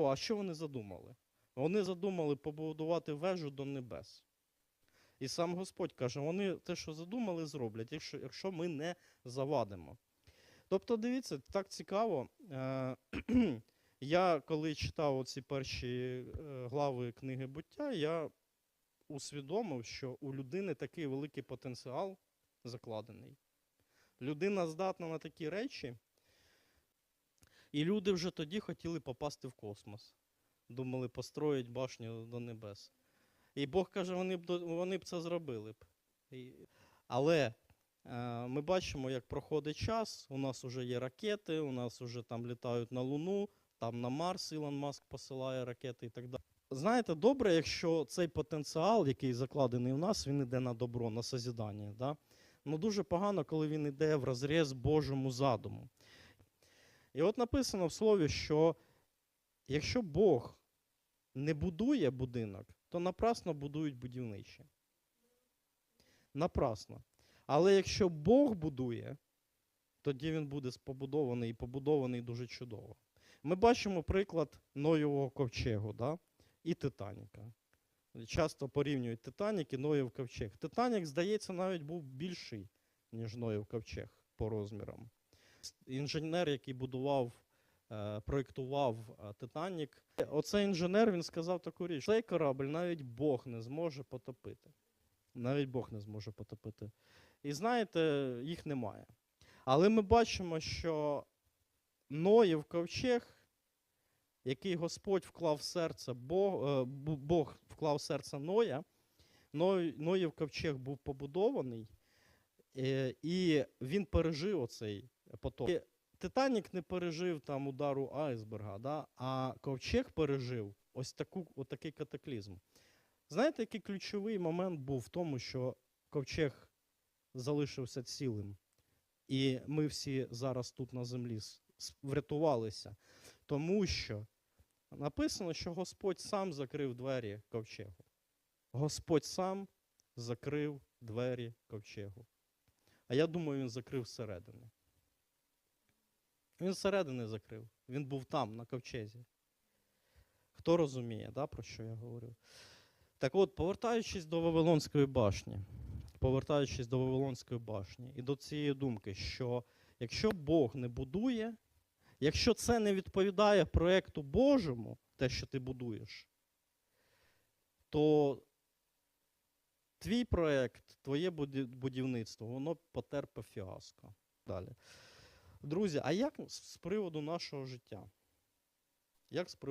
А що вони задумали? Вони задумали побудувати вежу до небес. І сам Господь каже, вони те, що задумали, зроблять, якщо, якщо ми не завадимо. Тобто, дивіться, так цікаво. Е, я коли читав ці перші е, глави книги буття, я усвідомив, що у людини такий великий потенціал закладений. Людина здатна на такі речі, і люди вже тоді хотіли попасти в космос. Думали, построїть башню до небес. І Бог каже, вони б, вони б це зробили б. Але е, ми бачимо, як проходить час, у нас вже є ракети, у нас вже там літають на Луну, там на Марс Ілон Маск посилає ракети і так далі. Знаєте, добре, якщо цей потенціал, який закладений у нас, він йде на добро, на созідання. Да? Ну дуже погано, коли він йде в розріз Божому задуму. І от написано в слові, що якщо Бог не будує будинок, то напрасно будують будівничі. Напрасно. Але якщо Бог будує, тоді він буде побудований і побудований дуже чудово. Ми бачимо приклад Ноєвого ковчегу да? і Титаніка. Часто порівнюють Титанік і Ноєв ковчег. Титанік, здається, навіть був більший, ніж Ноєв ковчег по розмірам. Інженер, який будував, е, проєктував е, Титанік, оцей інженер він сказав таку річ: цей корабль навіть Бог не зможе потопити. Навіть Бог не зможе потопити. І знаєте, їх немає. Але ми бачимо, що Ноєв ковчег, який Господь вклав в серце Бог, е, Бог вклав в серце Ноя, Ноєв ковчег був побудований, і він пережив оцей потоп. І Титанік не пережив там удару айсберга, да? а ковчег пережив ось таку, отакий катаклізм. Знаєте, який ключовий момент був в тому, що ковчег залишився цілим, і ми всі зараз тут на землі врятувалися, тому що написано, що Господь сам закрив двері ковчегу. Господь сам закрив двері ковчегу. А я думаю, він закрив зсередини. Він зсередини закрив. Він був там, на ковчезі. Хто розуміє, да, про що я говорю? Так от, повертаючись до Вавилонської башні, повертаючись до Вавилонської башні і до цієї думки, що якщо Бог не будує, якщо це не відповідає проекту Божому, те, що ти будуєш, то твій проект, твоє будівництво, воно потерпе фіаско. Далі. Друзі, а як з приводу нашого життя? Як з приводу